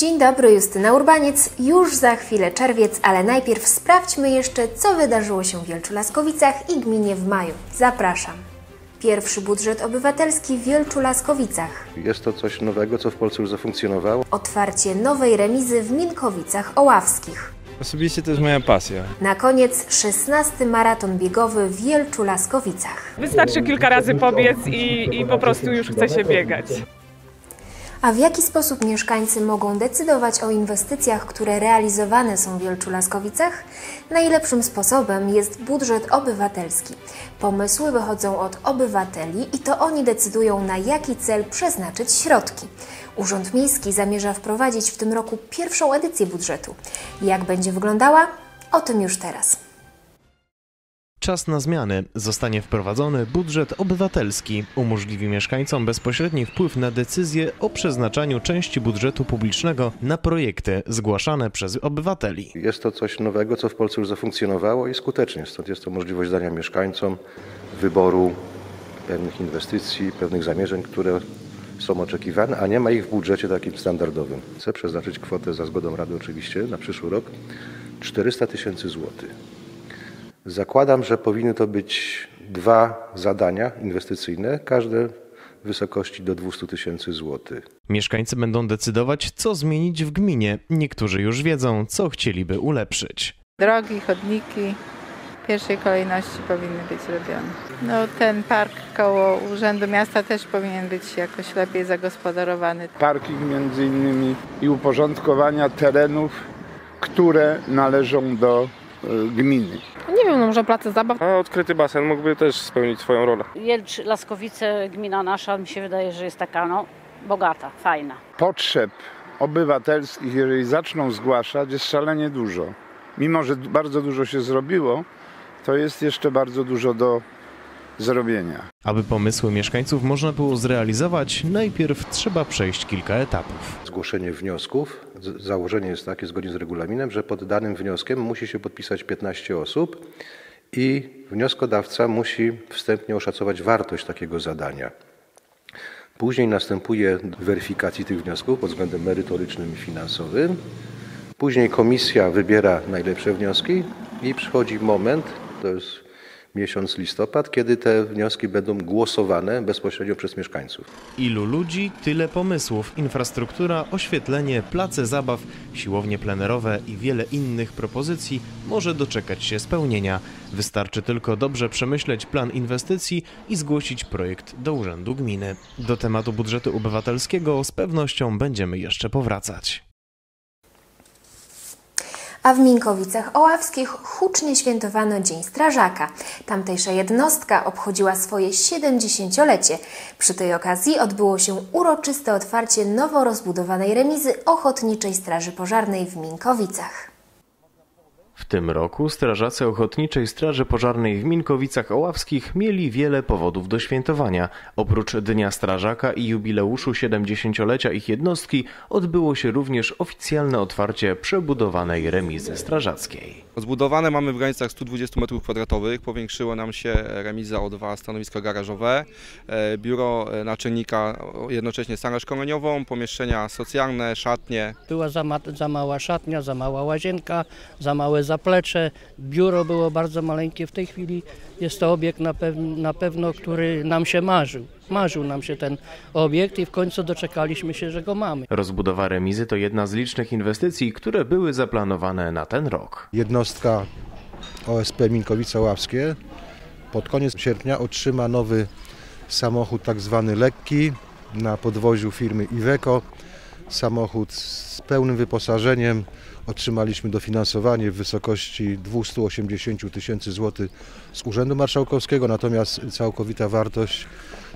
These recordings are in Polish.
Dzień dobry, Justyna Urbaniec. Już za chwilę czerwiec, ale najpierw sprawdźmy jeszcze, co wydarzyło się w Wielczu Laskowicach i gminie w maju. Zapraszam. Pierwszy budżet obywatelski w Wielczu Laskowicach. Jest to coś nowego, co w Polsce już zafunkcjonowało. Otwarcie nowej remizy w Minkowicach Oławskich. Osobiście to jest moja pasja. Na koniec 16 maraton biegowy w Wielczu Laskowicach. Wystarczy kilka razy pobiec i, i po prostu już chce się biegać. A w jaki sposób mieszkańcy mogą decydować o inwestycjach, które realizowane są w Wielczu Laskowicach? Najlepszym sposobem jest budżet obywatelski. Pomysły wychodzą od obywateli i to oni decydują, na jaki cel przeznaczyć środki. Urząd Miejski zamierza wprowadzić w tym roku pierwszą edycję budżetu. Jak będzie wyglądała? O tym już teraz. Czas na zmiany. Zostanie wprowadzony budżet obywatelski. Umożliwi mieszkańcom bezpośredni wpływ na decyzje o przeznaczaniu części budżetu publicznego na projekty zgłaszane przez obywateli. Jest to coś nowego, co w Polsce już zafunkcjonowało i skutecznie. Stąd jest to możliwość dania mieszkańcom wyboru pewnych inwestycji, pewnych zamierzeń, które są oczekiwane, a nie ma ich w budżecie takim standardowym. Chcę przeznaczyć kwotę za zgodą Rady oczywiście na przyszły rok 400 tysięcy złotych. Zakładam, że powinny to być dwa zadania inwestycyjne, każde w wysokości do 200 tysięcy złotych. Mieszkańcy będą decydować, co zmienić w gminie. Niektórzy już wiedzą, co chcieliby ulepszyć. Drogi, chodniki w pierwszej kolejności powinny być zrobione. No, ten park koło Urzędu Miasta też powinien być jakoś lepiej zagospodarowany. parking między innymi i uporządkowania terenów, które należą do gminy. Nie wiem, no może place zabaw. A odkryty basen mógłby też spełnić swoją rolę. Jelcz, Laskowice, gmina nasza, mi się wydaje, że jest taka no, bogata, fajna. Potrzeb obywatelskich, jeżeli zaczną zgłaszać, jest szalenie dużo. Mimo, że bardzo dużo się zrobiło, to jest jeszcze bardzo dużo do zrobienia. Aby pomysły mieszkańców można było zrealizować, najpierw trzeba przejść kilka etapów. Zgłoszenie wniosków. Założenie jest takie zgodnie z regulaminem, że pod danym wnioskiem musi się podpisać 15 osób i wnioskodawca musi wstępnie oszacować wartość takiego zadania. Później następuje weryfikacji tych wniosków pod względem merytorycznym i finansowym. Później komisja wybiera najlepsze wnioski i przychodzi moment, to jest miesiąc listopad, kiedy te wnioski będą głosowane bezpośrednio przez mieszkańców. Ilu ludzi, tyle pomysłów. Infrastruktura, oświetlenie, place zabaw, siłownie plenerowe i wiele innych propozycji może doczekać się spełnienia. Wystarczy tylko dobrze przemyśleć plan inwestycji i zgłosić projekt do Urzędu Gminy. Do tematu budżetu obywatelskiego z pewnością będziemy jeszcze powracać. A w Minkowicach Oławskich hucznie świętowano Dzień Strażaka. Tamtejsza jednostka obchodziła swoje 70-lecie. Przy tej okazji odbyło się uroczyste otwarcie nowo rozbudowanej remizy Ochotniczej Straży Pożarnej w Minkowicach. W tym roku strażacy Ochotniczej Straży Pożarnej w Minkowicach Oławskich mieli wiele powodów do świętowania. Oprócz Dnia Strażaka i jubileuszu 70-lecia ich jednostki odbyło się również oficjalne otwarcie przebudowanej remizy strażackiej. Zbudowane mamy w granicach 120 m2, powiększyło nam się remiza o dwa stanowiska garażowe, e, biuro e, naczelnika, jednocześnie salę szkoleniową, pomieszczenia socjalne, szatnie. Była za, ma, za mała szatnia, za mała łazienka, za małe zaplecze. Biuro było bardzo maleńkie. W tej chwili jest to obiekt na, pew, na pewno, który nam się marzył. Marzył nam się ten obiekt i w końcu doczekaliśmy się, że go mamy. Rozbudowa remizy to jedna z licznych inwestycji, które były zaplanowane na ten rok. Jednostka OSP Minkowice Ławskie pod koniec sierpnia otrzyma nowy samochód tak zwany lekki na podwoziu firmy Iveco. Samochód z pełnym wyposażeniem. Otrzymaliśmy dofinansowanie w wysokości 280 tysięcy złotych z Urzędu Marszałkowskiego, natomiast całkowita wartość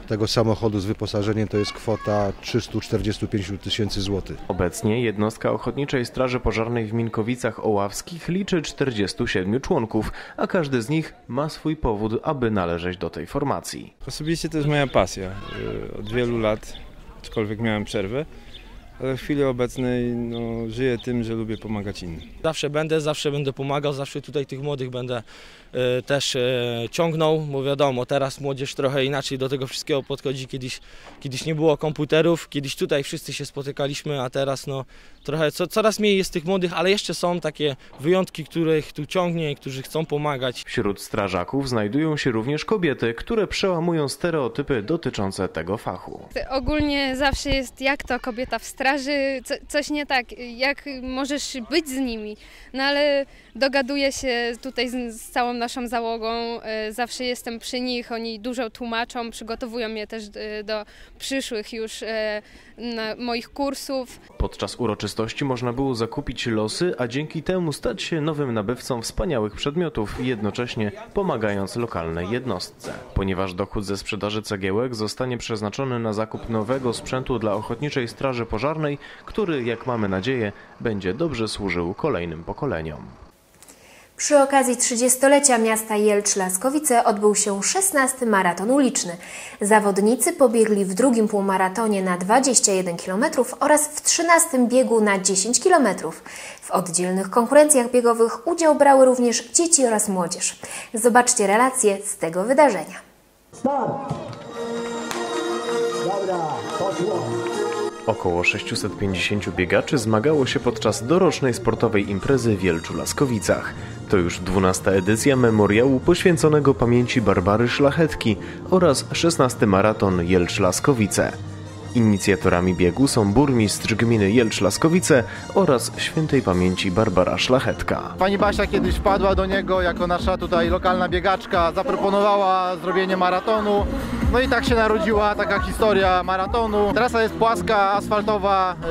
tego samochodu z wyposażeniem to jest kwota 345 tysięcy złotych. Obecnie jednostka Ochotniczej Straży Pożarnej w Minkowicach Oławskich liczy 47 członków, a każdy z nich ma swój powód, aby należeć do tej formacji. Osobiście to jest moja pasja. Yy, Od wielu lat, aczkolwiek miałem przerwę, ale w chwili obecnej no, żyję tym, że lubię pomagać innym. Zawsze będę, zawsze będę pomagał, zawsze tutaj tych młodych będę e, też e, ciągnął, bo wiadomo, teraz młodzież trochę inaczej do tego wszystkiego podchodzi. Kiedyś, kiedyś nie było komputerów, kiedyś tutaj wszyscy się spotykaliśmy, a teraz no, trochę co, coraz mniej jest tych młodych, ale jeszcze są takie wyjątki, których tu ciągnie, którzy chcą pomagać. Wśród strażaków znajdują się również kobiety, które przełamują stereotypy dotyczące tego fachu. Ogólnie zawsze jest jak to kobieta w straży, co, coś nie tak, jak możesz być z nimi. No ale dogaduję się tutaj z, z całą naszą załogą, e, zawsze jestem przy nich, oni dużo tłumaczą, przygotowują mnie też e, do przyszłych już e, moich kursów. Podczas uroczystości można było zakupić losy, a dzięki temu stać się nowym nabywcą wspaniałych przedmiotów jednocześnie pomagając lokalnej jednostce. Ponieważ dochód ze sprzedaży cegiełek zostanie przeznaczony na zakup nowego sprzętu dla Ochotniczej Straży Pożarnej, który, jak mamy nadzieję, będzie dobrze służył kolejnym pokoleniom. Przy okazji 30-lecia miasta Jelcz-Laskowice odbył się 16 maraton uliczny. Zawodnicy pobiegli w drugim półmaratonie na 21 km oraz w 13 biegu na 10 km. W oddzielnych konkurencjach biegowych udział brały również dzieci oraz młodzież. Zobaczcie relacje z tego wydarzenia. Start! Dobra, poszło. Około 650 biegaczy zmagało się podczas dorocznej sportowej imprezy w Wielczu-Laskowicach. To już 12 edycja memoriału poświęconego pamięci Barbary Szlachetki oraz 16 maraton Jelcz-Laskowice. Inicjatorami biegu są burmistrz gminy Jelcz-Laskowice oraz świętej pamięci Barbara Szlachetka. Pani Basia kiedyś wpadła do niego jako nasza tutaj lokalna biegaczka, zaproponowała zrobienie maratonu. No i tak się narodziła taka historia maratonu. Trasa jest płaska, asfaltowa, yy,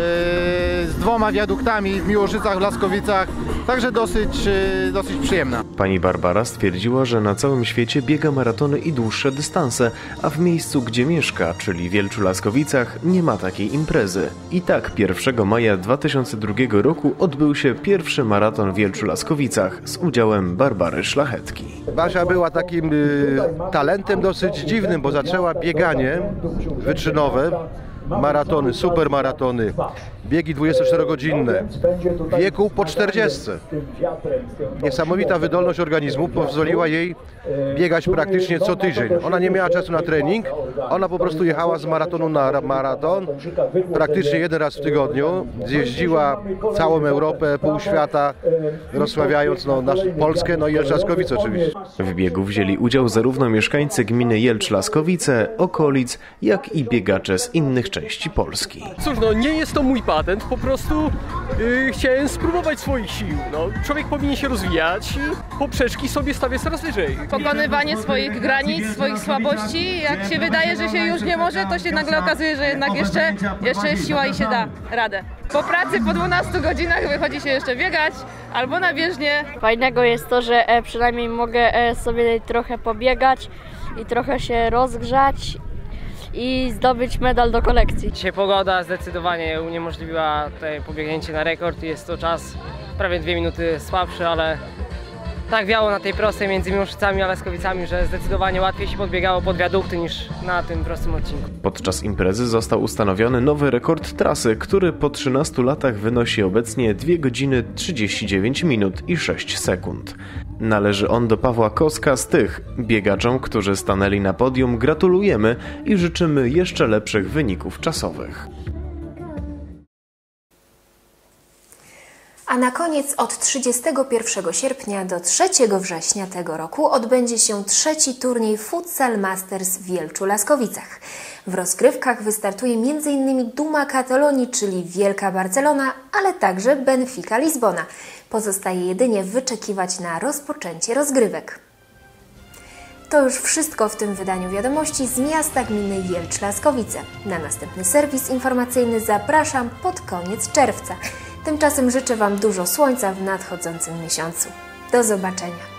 z dwoma wiaduktami w Miłożycach, w Laskowicach, także dosyć, yy, dosyć przyjemna. Pani Barbara stwierdziła, że na całym świecie biega maratony i dłuższe dystanse, a w miejscu, gdzie mieszka, czyli Wielczu Laskowicach, nie ma takiej imprezy. I tak 1 maja 2002 roku odbył się pierwszy maraton w Wielczu Laskowicach z udziałem Barbary Szlachetki. Basia była takim y, talentem dosyć dziwnym, bo zaczęła bieganie wyczynowe, maratony, supermaratony, biegi 24-godzinne w wieku po 40. Niesamowita wydolność organizmu pozwoliła jej biegać praktycznie co tydzień. Ona nie miała czasu na trening, ona po prostu jechała z maratonu na maraton, praktycznie jeden raz w tygodniu. Zjeździła całą Europę, pół świata, rozsławiając no, nasz, Polskę, no i Jelczaskowice oczywiście. W biegu wzięli udział zarówno mieszkańcy gminy Jelcz-Laskowice, okolic, jak i biegacze z innych części Polski. Cóż, no nie jest to mój patent, po prostu yy, chciałem spróbować swoich sił. No, człowiek powinien się rozwijać i poprzeczki sobie stawia coraz wyżej. Pokonywanie swoich granic, swoich słabości. Jak się wydaje, że się już nie może, to się nagle okazuje, że jednak jeszcze, jeszcze jest siła i się da radę. Po pracy po 12 godzinach wychodzi się jeszcze biegać albo na bieżnię. Fajnego jest to, że e, przynajmniej mogę e, sobie trochę pobiegać i trochę się rozgrzać i zdobyć medal do kolekcji. Dzisiaj pogoda zdecydowanie uniemożliwiła tutaj pobiegnięcie na rekord. Jest to czas prawie dwie minuty słabszy, ale tak wiało na tej prostej między Miłoszycami a Laskowicami, że zdecydowanie łatwiej się podbiegało pod wiadukty niż na tym prostym odcinku. Podczas imprezy został ustanowiony nowy rekord trasy, który po 13 latach wynosi obecnie 2 godziny 39 minut i 6 sekund. Należy on do Pawła Koska z tych biegaczom, którzy stanęli na podium. Gratulujemy i życzymy jeszcze lepszych wyników czasowych. A na koniec od 31 sierpnia do 3 września tego roku odbędzie się trzeci turniej Futsal Masters w Wielczu Laskowicach. W rozgrywkach wystartuje m.in. Duma Katalonii, czyli Wielka Barcelona, ale także Benfica Lizbona. Pozostaje jedynie wyczekiwać na rozpoczęcie rozgrywek. To już wszystko w tym wydaniu wiadomości z miasta gminy Wielcz Laskowice. Na następny serwis informacyjny zapraszam pod koniec czerwca. Tymczasem życzę Wam dużo słońca w nadchodzącym miesiącu. Do zobaczenia.